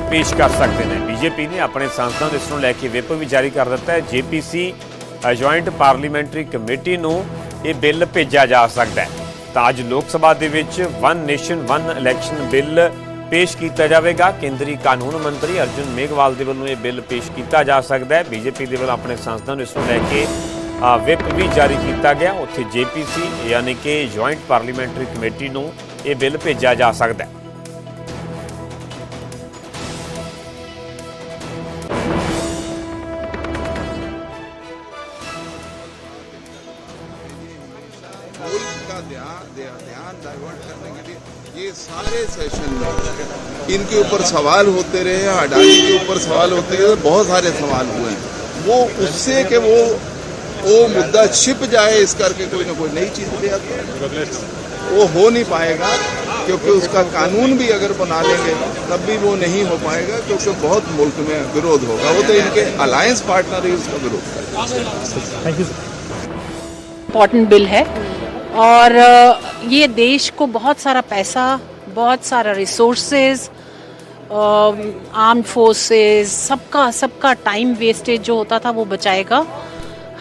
ਪੇਸ਼ ਕਰ ਸਕਦੇ ਨੇ। ਬੀਜੇਪੀ ਨੇ ਆਪਣੇ ਸੰਸਦਾਂ ਨੂੰ ਇਸ ਨੂੰ ਲੈ ਕੇ ਵਿਪ ਵੀ ਜਾਰੀ ਕਰ ਦਿੱਤਾ ਹੈ। ਜੇਪੀਸੀ ਜੁਆਇੰਟ ਪਾਰਲੀਮੈਂਟਰੀ ਕਮੇਟੀ ਨੂੰ ਇਹ ਬਿੱਲ ਭੇਜਿਆ ਜਾ ਸਕਦਾ ਹੈ। ਤਾਂ ਅੱਜ ਲੋਕ ਸਭਾ ਦੇ ਵਿੱਚ one nation one election bill ਪੇਸ਼ ਕੀਤਾ ਜਾਵੇਗਾ। ਕੇਂਦਰੀ ਕਾਨੂੰਨ ਮੰਤਰੀ ਅਰਜੁਨ ਮੇਘਵਾਲ ਦੇ ਵੱਲੋਂ ਇਹ ਬਿੱਲ ਪੇਸ਼ ਕੀਤਾ ਜਾ ਸਕਦਾ ਹੈ। ਬੀਜੇਪੀ ਦੇ ਵੱਲੋਂ ਆਪਣੇ ਸੰਸਦਾਂ ਨੂੰ ਇਸ ਨੂੰ ਲੈ ਕੇ ਅ, ਵਿਪ ਵੀ ਜਾਰੀ ਕੀਤਾ ਗਿਆ। ਉੱਥੇ ਜੇਪੀਸੀ ਯਾਨੀ ਕਿ ਜੁਆਇੰਟ ਪਾਰਲੀਮੈਂਟਰੀ ਕਮੇਟੀ ਨੂੰ ਇਹ ਬਿੱਲ ਭੇਜਿਆ ਜਾ ਸਕਦਾ ਹੈ। ध्यान डाइवर्ट करने के लिए ये सारे सेशन में इनके ऊपर सवाल होते रहे अडानी के ऊपर सवाल होते रहे बहुत सारे सवाल हुए हैं। वो उससे कि वो वो मुद्दा छिप जाए इस करके कोई ना कोई नई चीज़ ले आते। हैं वो हो नहीं पाएगा क्योंकि उसका कानून भी अगर बना लेंगे तब भी वो नहीं हो पाएगा क्योंकि बहुत मुल्क में विरोध होगा। वो तो इनके अलायंस पार्टनर ही उसका विरोध। करेंगे इंपॉर्टेंट बिल है। और ये देश को बहुत सारा पैसा, बहुत सारा रिसोर्सेज आर्म फोर्सेस सबका सबका टाइम वेस्टेज जो होता था वो बचाएगा।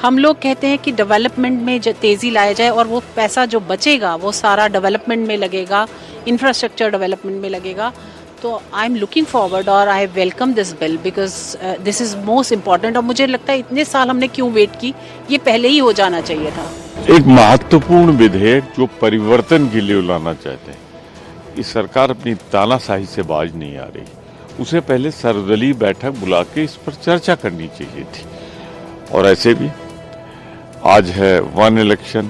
हम लोग कहते हैं कि डेवलपमेंट में तेज़ी लाया जाए और वो पैसा जो बचेगा, वो सारा डेवलपमेंट में लगेगा इंफ्रास्ट्रक्चर डेवलपमेंट में लगेगा। तो आई एम लुकिंग फॉरवर्ड और I welcome this bill because this is most important और मुझे लगता है इतने साल हमने क्यों वेट की? ये पहले ही हो जाना चाहिए था। एक महत्वपूर्ण विधेयक जो परिवर्तन के लिए लाना चाहते हैं। इस सरकार अपनी तानाशाही से बाज नहीं आ रही। उसे पहले सर्वदलीय बैठक बुला के इस पर चर्चा करनी चाहिए थी। और ऐसे भी, आज है वन इलेक्शन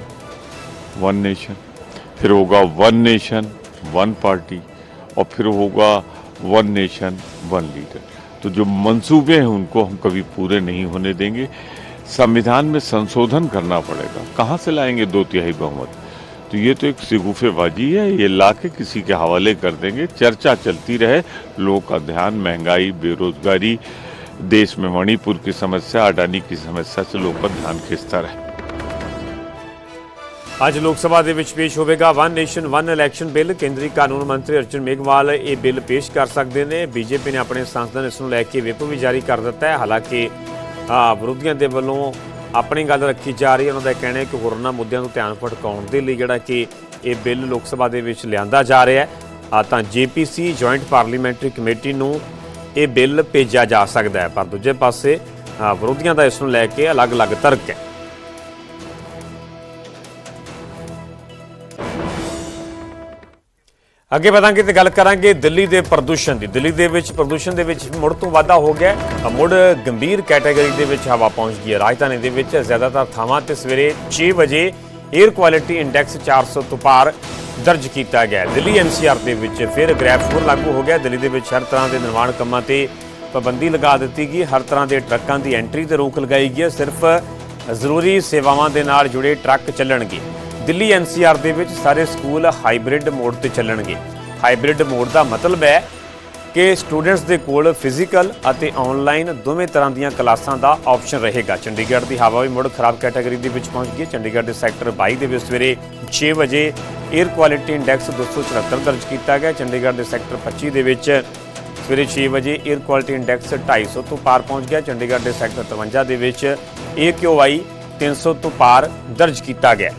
वन नेशन फिर होगा वन नेशन वन पार्टी और फिर होगा वन नेशन वन लीडर तो जो मंसूबे हैं, उनको हम कभी पूरे नहीं होने देंगे। संविधान में संशोधन करना पड़ेगा। कहाँ से लाएँगे दो तिहाई बहुमत? तो ये तो एक सिगुफेबाजी है। ये ला के किसी के हवाले कर देंगे। चर्चा चलती रहे। लोगों का ध्यान, महँगाई, बेरोजगारी, देश में मणिपुर की समस्या, अडानी की समस्या से लोगों का ध्यान खिंचता रहे। ਅੱਜ ਲੋਕ ਸਭਾ ਦੇ ਵਿੱਚ ਪੇਸ਼ ਹੋਵੇਗਾ one nation, one election bill. ਕੇਂਦਰੀ ਕਾਨੂੰਨ ਮੰਤਰੀ ਅਰਜੁਨ ਮੇਘਵਾਲ ਇਹ ਬਿੱਲ ਪੇਸ਼ ਕਰ ਸਕਦੇ ਨੇ। ਬੀਜੇਪੀ ਨੇ ਆਪਣੇ ਸੰਸਦਾਂ ਨੂੰ ਇਸ ਨੂੰ ਲੈ ਕੇ ਵਿਪ ਵੀ ਜਾਰੀ ਕਰ ਦਿੱਤਾ ਹੈ। ਹਾਲਾਂਕਿ ਵਿਰੋਧੀਆਂ ਦੇ ਵੱਲੋਂ ਆਪਣੀ ਗੱਲ ਰੱਖੀ ਜਾ ਰਹੀ ਹੈ। ਉਹਨਾਂ ਦਾ ਕਹਿਣਾ ਹੈ ਕਿ ਹੋਰਨਾਂ ਮੁੱਦਿਆਂ ਨੂੰ ਧਿਆਨ ਭਟਕਾਉਣ ਦੇ ਲਈ ਜਿਹੜਾ ਕਿ ਇਹ ਬਿੱਲ ਲੋਕ ਸਭਾ ਦੇ ਵਿੱਚ ਲਿਆਂਦਾ ਜਾ ਰਿਹਾ ਹੈ। ਆ, ਤਾਂ ਜੇਪੀਸੀ ਜੁਆਇੰਟ ਪਾਰਲੀਮੈਂਟਰੀ ਕਮੇਟੀ ਨੂੰ ਇਹ ਬਿੱਲ ਭੇਜਿਆ ਜਾ ਸਕਦਾ ਹੈ। ਪਰ ਦੂਜੇ ਪਾਸੇ ਵਿਰੋਧੀਆਂ ਦਾ ਇਸ ਨੂੰ ਲੈ ਕੇ ਅਲੱਗ-ਅਲੱਗ ਤਰਕ ਹੈ। ਅੱਗੇ ਵਧਾਂਗੇ ਤੇ ਗੱਲ ਕਰਾਂਗੇ ਦਿੱਲੀ ਦੇ ਪ੍ਰਦੂਸ਼ਣ ਦੀ। ਦਿੱਲੀ ਦੇ ਵਿੱਚ ਪ੍ਰਦੂਸ਼ਣ ਦੇ ਵਿੱਚ ਮੁੜ ਤੋਂ ਵਾਧਾ ਹੋ ਗਿਆ ਹੈ। ਤਾਂ ਮੁੜ ਗੰਭੀਰ ਕੈਟਾਗਰੀ ਦੇ ਵਿੱਚ ਹਵਾ ਪਹੁੰਚ ਗਈ ਹੈ। ਰਾਜਧਾਨੀ ਦੇ ਵਿੱਚ ਜ਼ਿਆਦਾਤਰ ਥਾਵਾਂ ਤੇ ਸਵੇਰੇ 6 ਵਜੇ 에ਅਰ ਕੁਆਲਿਟੀ ਇੰਡੈਕਸ 400 ਤੋਂ ਪਾਰ ਦਰਜ ਕੀਤਾ ਗਿਆ ਹੈ। ਦਿੱਲੀ ਐਨਸੀਆਰ ਦੇ ਵਿੱਚ ਫਿਰ ਗ੍ਰੈਫ ਹੋਰ ਲਾਗੂ ਹੋ ਗਿਆ। ਦਿੱਲੀ ਦੇ ਵਿੱਚ ਹਰ ਤਰ੍ਹਾਂ ਦੇ ਨਿਰਮਾਣ ਕੰਮਾਂ ਤੇ ਪਾਬੰਦੀ ਲਗਾ ਦਿੱਤੀ ਗਈ ਹਰ ਤਰ੍ਹਾਂ ਦੇ ਟਰੱਕਾਂ ਦੀ ਐਂਟਰੀ ਤੇ ਰੋਕ ਲਗਾਈ ਗਈ ਹੈ। ਸਿਰਫ ਜ਼ਰੂਰੀ ਸੇਵਾਵਾਂ ਦੇ ਨਾਲ ਜੁੜੇ ਟਰੱਕ ਚੱਲਣਗੇ। ਦਿੱਲੀ ਐਨਸੀਆਰ ਦੇ ਵਿੱਚ ਸਾਰੇ ਸਕੂਲ ਹਾਈਬ੍ਰਿਡ ਮੋਡ ਤੇ ਚੱਲਣਗੇ। ਹਾਈਬ੍ਰਿਡ ਮੋਡ ਦਾ ਮਤਲਬ ਹੈ ਕਿ ਸਟੂਡੈਂਟਸ ਦੇ ਕੋਲ ਫਿਜ਼ੀਕਲ ਅਤੇ ਆਨਲਾਈਨ ਦੋਵੇਂ ਤਰ੍ਹਾਂ ਦੀਆਂ ਕਲਾਸਾਂ ਦਾ ਆਪਸ਼ਨ ਰਹੇਗਾ। ਚੰਡੀਗੜ੍ਹ ਦੀ ਹਵਾ ਵੀ ਮੁੜ ਖਰਾਬ ਕੈਟਾਗਰੀ ਦੇ ਵਿੱਚ ਪਹੁੰਚ ਗਈ ਹੈ। ਚੰਡੀਗੜ੍ਹ ਦੇ ਸੈਕਟਰ 22 ਦੇ ਵਿੱਚ ਸਵੇਰੇ 6 ਵਜੇ 에ਅਰ ਕੁਆਲਿਟੀ ਇੰਡੈਕਸ 274 ਦਰਜ ਕੀਤਾ ਗਿਆ। ਚੰਡੀਗੜ੍ਹ ਦੇ ਸੈਕਟਰ 25 ਦੇ ਵਿੱਚ ਸਵੇਰੇ 6 ਵਜੇ 에ਅਰ ਕੁਆਲਿਟੀ ਇੰਡੈਕਸ 250 ਤੋਂ ਪਾਰ ਪਹੁੰਚ ਗਿਆ। ਚੰਡੀਗੜ੍ਹ ਦੇ ਸੈਕਟਰ 53 ਦੇ ਵਿੱਚ AQI 300 ਤੋਂ ਪਾਰ ਦਰਜ ਕੀਤਾ ਗਿਆ।